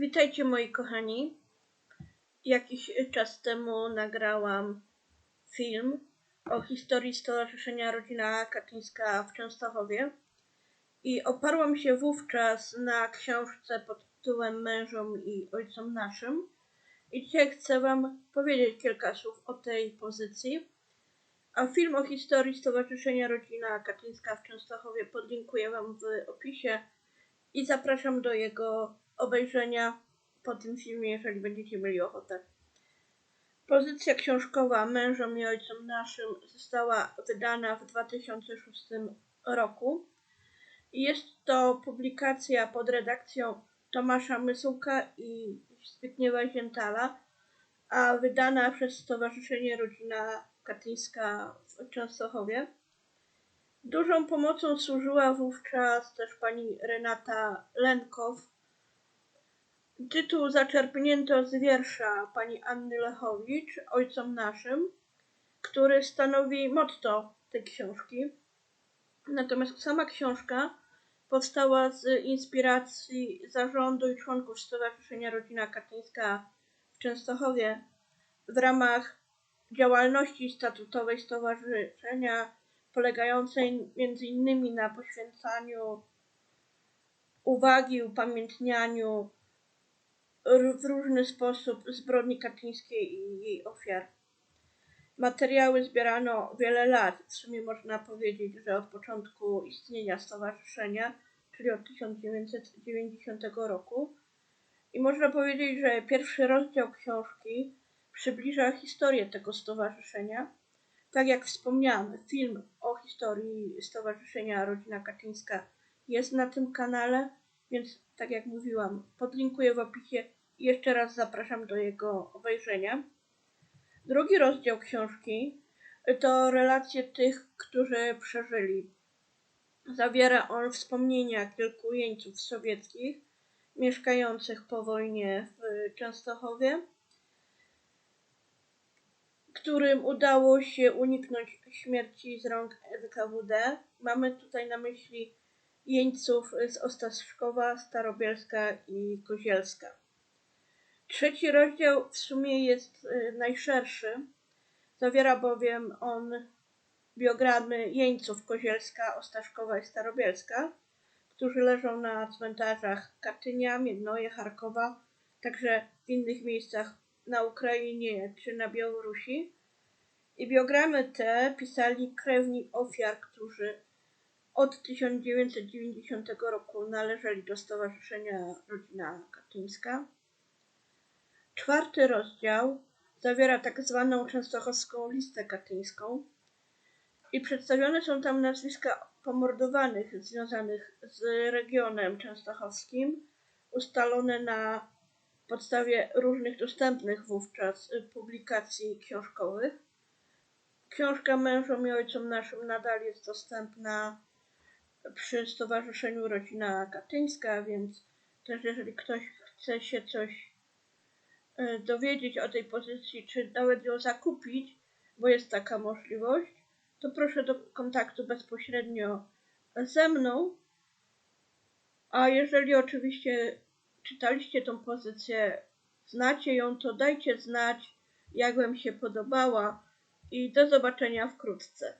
Witajcie moi kochani. Jakiś czas temu nagrałam film o historii Stowarzyszenia Rodzina Kaczyńska w Częstochowie i oparłam się wówczas na książce pod tytułem Mężom i Ojcom Naszym. I dzisiaj chcę Wam powiedzieć kilka słów o tej pozycji. A film o historii Stowarzyszenia Rodzina Kaczyńska w Częstochowie podlinkuję Wam w opisie i zapraszam do jego obejrzenia po tym filmie, jeżeli będziecie mieli ochotę. Pozycja książkowa Mężom i Ojcom Naszym została wydana w 2006 roku. Jest to publikacja pod redakcją Tomasza Mysułka i Zbigniewa Ziętala, a wydana przez Stowarzyszenie Rodzina Katyńska w Częstochowie. Dużą pomocą służyła wówczas też pani Renata Lenkow. Tytuł zaczerpnięto z wiersza pani Anny Lechowicz, Ojcom Naszym, który stanowi motto tej książki. Natomiast sama książka powstała z inspiracji zarządu i członków Stowarzyszenia Rodzina Katyńska w Częstochowie w ramach działalności statutowej stowarzyszenia polegającej innymi na poświęcaniu uwagi, upamiętnianiu w różny sposób zbrodni katyńskiej i jej ofiar. Materiały zbierano wiele lat, w sumie można powiedzieć, że od początku istnienia stowarzyszenia, czyli od 1990 roku. I można powiedzieć, że pierwszy rozdział książki przybliża historię tego stowarzyszenia. Tak jak wspomniałam, film o historii Stowarzyszenia Rodzina Kaczyńska jest na tym kanale, więc tak jak mówiłam, podlinkuję w opisie i jeszcze raz zapraszam do jego obejrzenia. Drugi rozdział książki to relacje tych, którzy przeżyli. Zawiera on wspomnienia kilku jeńców sowieckich mieszkających po wojnie w Częstochowie którym udało się uniknąć śmierci z rąk NKWD. Mamy tutaj na myśli jeńców z Ostaszkowa, Starobielska i Kozielska. Trzeci rozdział w sumie jest y, najszerszy. Zawiera bowiem on biogramy jeńców Kozielska, Ostaszkowa i Starobielska, którzy leżą na cmentarzach Katynia, Miednoje, Charkowa, także w innych miejscach na Ukrainie czy na Białorusi. I biogramy te pisali krewni ofiar, którzy od 1990 roku należeli do Stowarzyszenia Rodzina Katyńska. Czwarty rozdział zawiera tak zwaną częstochowską listę katyńską i przedstawione są tam nazwiska pomordowanych związanych z regionem częstochowskim, ustalone na podstawie różnych dostępnych wówczas y, publikacji książkowych. Książka Mężom i Ojcom Naszym nadal jest dostępna przy Stowarzyszeniu Rodzina Katyńska, więc też jeżeli ktoś chce się coś y, dowiedzieć o tej pozycji, czy nawet ją zakupić, bo jest taka możliwość, to proszę do kontaktu bezpośrednio ze mną. A jeżeli oczywiście czytaliście tą pozycję, znacie ją, to dajcie znać, jak Wam się podobała i do zobaczenia wkrótce.